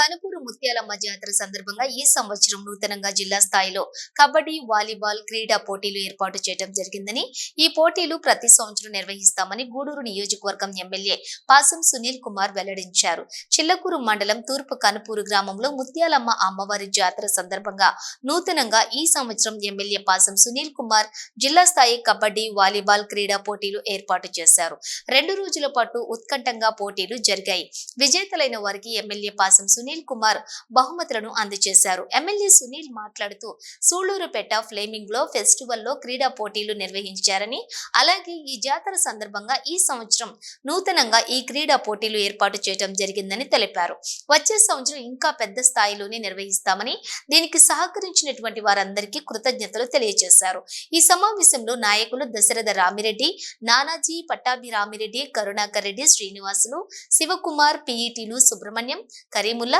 కనుపూరు ముత్యాలమ్మ జాతర సందర్భంగా ఈ సంవత్సరం నూతనంగా జిల్లా స్థాయిలో కబడ్డీ వాలీబాల్ క్రీడా పోటీలు ఏర్పాటు చేయడం జరిగిందని ఈ పోటీలు ప్రతి సంవత్సరం నిర్వహిస్తామని గూడూరు నియోజకవర్గం ఎమ్మెల్యే పాసం సునీల్ కుమార్ వెల్లడించారు. చిల్లకూరు మండలం తూర్పు కనుపూరు గ్రామంలో ముత్యాలమ్మ అమ్మవారి జాతర సందర్భంగా నూతనంగా ఈ సంవత్సరం ఎమ్మెల్యే పాసం సునీల్ కుమార్ జిల్లా స్థాయి కబడ్డీ వాలీబాల్ క్రీడా పోటీలు ఏర్పాటు చేశారు. రెండు రోజుల పాటు ఉత్కంఠంగా పోటీలు జరిగాయి. విజేతలైన వారికి ఎమ్మెల్యే పాసం సునీల్ కుమార్ బహుమతులను అందజేశారు. ఎమ్మెల్యే సునీల్ మాట్లాడుతూ సూళ్ళూరుపేట ఫ్లేమింగ్లో ఫెస్టివల్లో క్రీడా పోటీలు నిర్వహించారని అలాగే ఈ జాతర సందర్భంగా ఈ సంవత్సరం నూతనంగా ఈ క్రీడా పోటీలు ఏర్పాటు చేయడం జరిగిందని తెలిపారు. వచ్చే సంవత్సరం ఇంకా పెద్ద స్థాయిలోనే నిర్వహిస్తామని దీనికి సహకరించినటువంటి వారందరికీ కృతజ్ఞతలు తెలియజేశారు. ఈ సమావేశంలో నాయకులు దశరథ రామిరెడ్డి నానాజీ పట్టాభి రామిరెడ్డి కరుణాకర్ రెడ్డి శ్రీనివాసులు శివకుమార్ పిఈటీలు సుబ్రహ్మణ్యం కరీముల్లా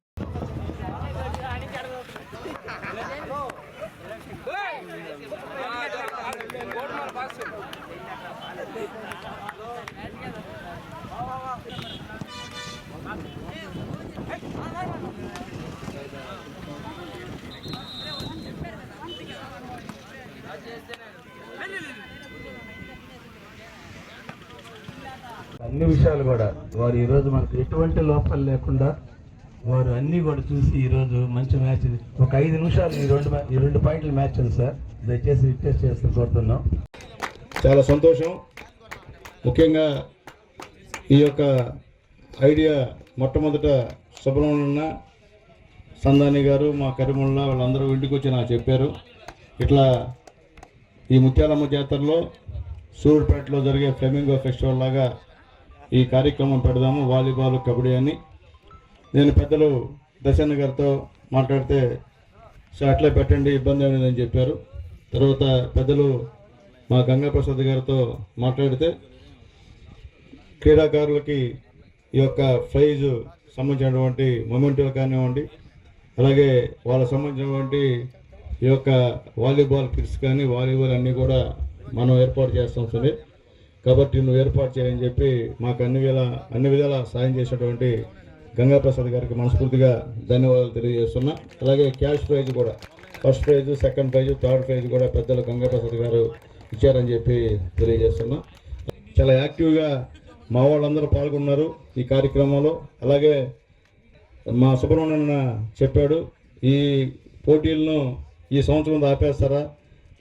అన్ని విషయాలు కూడా వారు ఈరోజు మనకు ఎటువంటి లోపాలు లేకుండా వారు అన్నీ కూడా చూసి ఈరోజు మంచి మ్యాచ్ ఒక ఐదు నిమిషాలు ఈ రెండు ఈ రెండు పాయింట్ల మ్యాచ్ ఉంది సార్. దయచేసి రిక్వెస్ట్ చేస్తూ కోరుతున్నాం. చాలా సంతోషం. ముఖ్యంగా ఈ యొక్క ఐడియా మొట్టమొదట సుబ్రహ్మణ్యన్న సందాని గారు మా కరిముళ్ళ వాళ్ళందరూ ఇంటికి వచ్చి నాకు చెప్పారు. ఇట్లా ఈ ముత్యాలమ్మ జాతరలో సూర్యుపేటలో జరిగే ఫ్లెమింగో ఫెస్టివల్ లాగా ఈ కార్యక్రమం పెడదాము వాలీబాల్ కబడ్డీ అని. నేను పెద్దలు దశన్న గారితో మాట్లాడితే సో అట్లే పెట్టండి ఇబ్బంది ఏమి లేదని చెప్పారు. తర్వాత పెద్దలు మా గంగాప్రసాద్ గారితో మాట్లాడితే క్రీడాకారులకి ఈ యొక్క ప్రైజ్ సంబంధించినటువంటి మొమెంటులు కానివ్వండి అలాగే వాళ్ళకి సంబంధించినటువంటి ఈ యొక్క వాలీబాల్ కిట్స్ కానీ వాలీబాల్ అన్నీ కూడా మనం ఏర్పాటు చేస్తాం సరే కాబట్టి నువ్వు ఏర్పాటు చేయని చెప్పి మాకు అన్ని వేళ అన్ని విధాల సాయం చేసినటువంటి గంగాప్రసాద్ గారికి మనస్ఫూర్తిగా ధన్యవాదాలు తెలియజేస్తున్నా. అలాగే క్యాష్ ప్రైజ్ కూడా. First prize second prize third prize కూడా పెద్దలు గంగాప్రసాద్ గారు ఇచ్చారని చెప్పి తెలియజేస్తున్నా. చాలా యాక్టివ్గా మా వాళ్ళందరూ పాల్గొన్నారు ఈ కార్యక్రమంలో. అలాగే మా సుబ్రహ్మణ్యన్న చెప్పాడు ఈ పోటీలను ఈ సంవత్సరం ఆపేస్తారా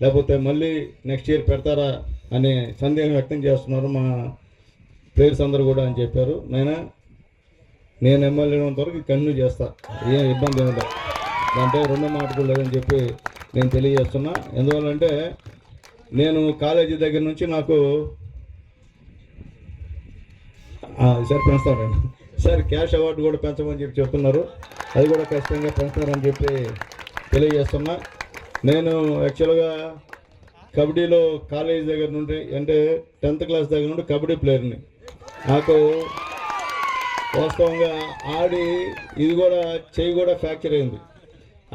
లేకపోతే మళ్ళీ నెక్స్ట్ ఇయర్ పెడతారా అనే సందేహం వ్యక్తం చేస్తున్నారు మా ప్లేయర్స్ అందరూ కూడా అని చెప్పారు. నాయనా నేను ఎమ్మెల్యే అయినంత వరకు కంటిన్యూ చేస్తా. ఏం ఇబ్బంది ఏమి లేదు దాంట్లో రెండో మాటలు లేదని చెప్పి నేను తెలియజేస్తున్నా. ఎందువల్లంటే నేను కాలేజీ దగ్గర నుంచి నాకు సార్ పెంచుతాను సార్ క్యాష్ అవార్డు కూడా పెంచమని చెప్పి చెప్తున్నారు. అది కూడా ఖచ్చితంగా పెంచుతారని చెప్పి తెలియజేస్తున్నా. నేను యాక్చువల్గా కబడ్డీలో కాలేజ్ దగ్గర నుండి అంటే టెన్త్ క్లాస్ దగ్గర నుండి కబడ్డీ ప్లేయర్ని. నాకు వాస్తవంగా ఆడి ఇది కూడా చెయ్యి కూడా ఫ్రాక్చర్ అయింది.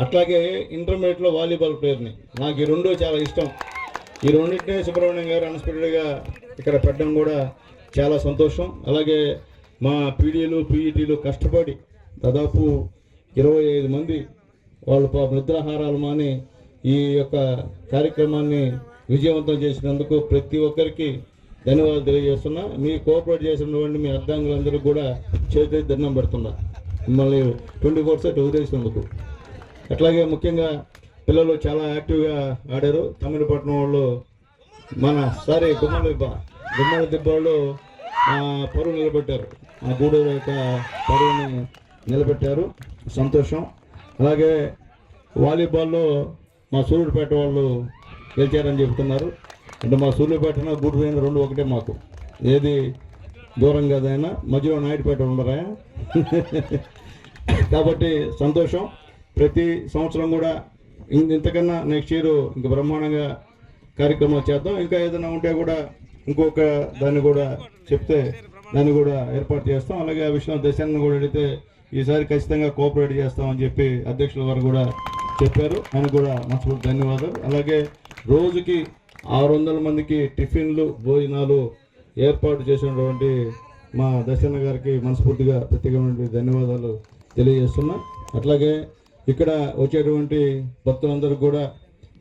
అట్లాగే ఇంటర్మీడియట్లో వాలీబాల్ ప్లేయర్ని. నాకు ఈ రెండు చాలా ఇష్టం. ఈ రెండింటినీ సుబ్రహ్మణ్యం గారు అన్స్పెక్టెడ్గా ఇక్కడ పెట్టడం కూడా చాలా సంతోషం. అలాగే మా పీడీలు పీఈటీలు కష్టపడి దాదాపు ఇరవై ఐదు మంది వాళ్ళు నిద్రాహారాలు మాని ఈ యొక్క కార్యక్రమాన్ని విజయవంతం చేసినందుకు ప్రతి ఒక్కరికి ధన్యవాదాలు తెలియజేస్తున్నా. మీ కోఆపరేట్ చేసినటువంటి మీ అర్థాంగులందరూ కూడా చేతి దండం పెడుతున్నా. మిమ్మల్ని ట్వంటీ ఫోర్ సెట్ వదిలేసినందుకు. అట్లాగే ముఖ్యంగా పిల్లలు చాలా యాక్టివ్గా ఆడారు. తమిళపట్నం వాళ్ళు మన సారీ గుమ్మల దిబ్బ గుమ్మల దిబ్బ వాళ్ళు పరువు నిలబెట్టారు. ఆ గూడూరు యొక్క పరువుని నిలబెట్టారు. సంతోషం. అలాగే వాలీబాల్లో మా సూర్యుడిపేట వాళ్ళు గెలిచారని చెబుతున్నారు. అంటే మా సూర్యుడిపేటన గూడూరు అయిన రెండు ఒకటే మాకు. ఏది దూరం కదైనా మధ్యలో నాయుడుపేట ఉండరా కాబట్టి సంతోషం. ప్రతి సంవత్సరం కూడా ఇంతకన్నా నెక్స్ట్ ఇయర్ ఇంక బ్రహ్మాండంగా కార్యక్రమం చేద్దాం. ఇంకా ఏదైనా ఉంటే కూడా ఇంకొక దాన్ని కూడా చెప్తే దాన్ని కూడా ఏర్పాటు చేస్తాం. అలాగే ఆ విషయం దశాన్ని కూడా అడిగితే ఈసారి ఖచ్చితంగా కోఆపరేట్ చేస్తామని చెప్పి అధ్యక్షుల వారు కూడా చెప్పారు. ఆయన కూడా మనస్ఫూర్తి ధన్యవాదాలు. అలాగే రోజుకి ఆరు వందల మందికి టిఫిన్లు భోజనాలు ఏర్పాటు చేసినటువంటి మా దర్శన గారికి మనస్ఫూర్తిగా ప్రత్యేకమైనటువంటి ధన్యవాదాలు తెలియజేస్తున్నా. అట్లాగే ఇక్కడ వచ్చేటువంటి భక్తులందరూ కూడా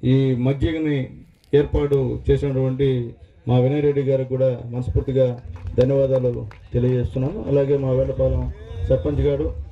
ఈ మజ్జిగని ఏర్పాటు చేసినటువంటి మా వినయ్ రెడ్డి గారికి కూడా మనస్ఫూర్తిగా ధన్యవాదాలు తెలియజేస్తున్నాను. అలాగే మా వేళపాలెం సర్పంచ్ గారు